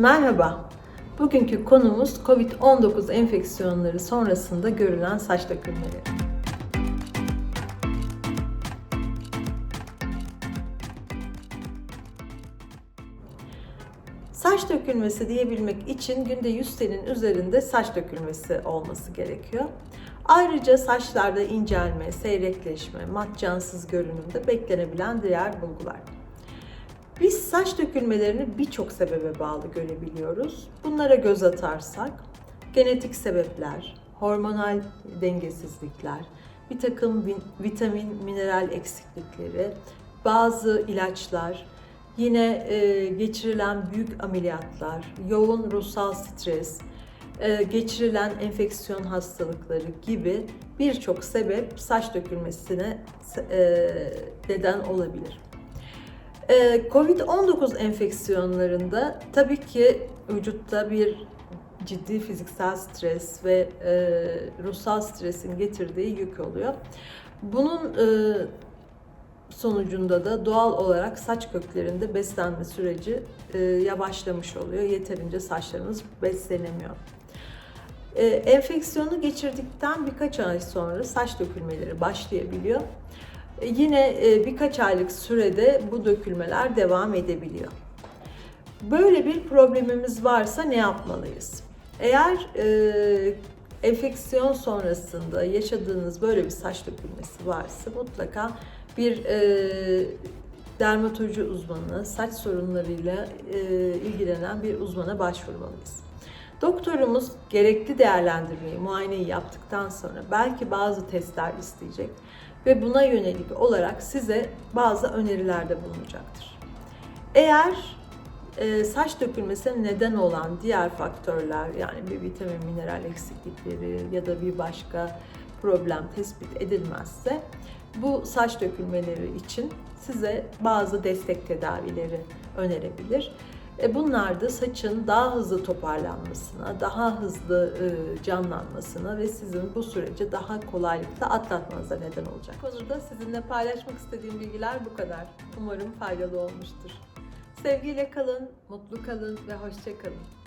Merhaba. Bugünkü konumuz COVID-19 enfeksiyonları sonrasında görülen saç dökülmeleri. Saç dökülmesi diyebilmek için günde 100 telin üzerinde saç dökülmesi olması gerekiyor. Ayrıca saçlarda incelme, seyrekleşme, mat cansız görünümde beklenebilen diğer bulgular. Biz saç dökülmelerini birçok sebebe bağlı görebiliyoruz. Bunlara göz atarsak genetik sebepler, hormonal dengesizlikler, bir takım vitamin, mineral eksiklikleri, bazı ilaçlar, yine e, geçirilen büyük ameliyatlar, yoğun ruhsal stres, e, geçirilen enfeksiyon hastalıkları gibi birçok sebep saç dökülmesine e, neden olabilir. Ee, Covid-19 enfeksiyonlarında tabii ki vücutta bir ciddi fiziksel stres ve e, ruhsal stresin getirdiği yük oluyor. Bunun e, sonucunda da doğal olarak saç köklerinde beslenme süreci e, yavaşlamış oluyor. Yeterince saçlarımız beslenemiyor. E, enfeksiyonu geçirdikten birkaç ay sonra saç dökülmeleri başlayabiliyor. E, Yine e, birkaç aylık sürede bu dökülmeler devam edebiliyor. Böyle bir problemimiz varsa ne yapmalıyız? Eğer e, enfeksiyon sonrasında yaşadığınız böyle bir saç dökülmesi varsa mutlaka bir e, dermatoloji uzmanı, saç sorunlarıyla e, ilgilenen bir uzmana başvurmalıyız. Doktorumuz gerekli değerlendirmeyi, muayeneyi yaptıktan sonra belki bazı testler isteyecek ve buna yönelik olarak size bazı önerilerde bulunacaktır. Eğer e, saç dökülmesine neden olan diğer faktörler yani bir vitamin mineral eksiklikleri ya da bir başka problem tespit edilmezse bu saç dökülmeleri için size bazı destek tedavileri önerebilir. E, Bunlar da saçın daha hızlı toparlanmasına, daha hızlı e, canlanmasına ve sizin bu süreci daha kolaylıkla atlatmanıza neden olacak. Bu konuda sizinle paylaşmak istediğim bilgiler bu kadar. Umarım faydalı olmuştur. Sevgiyle kalın, mutlu kalın ve hoşça kalın.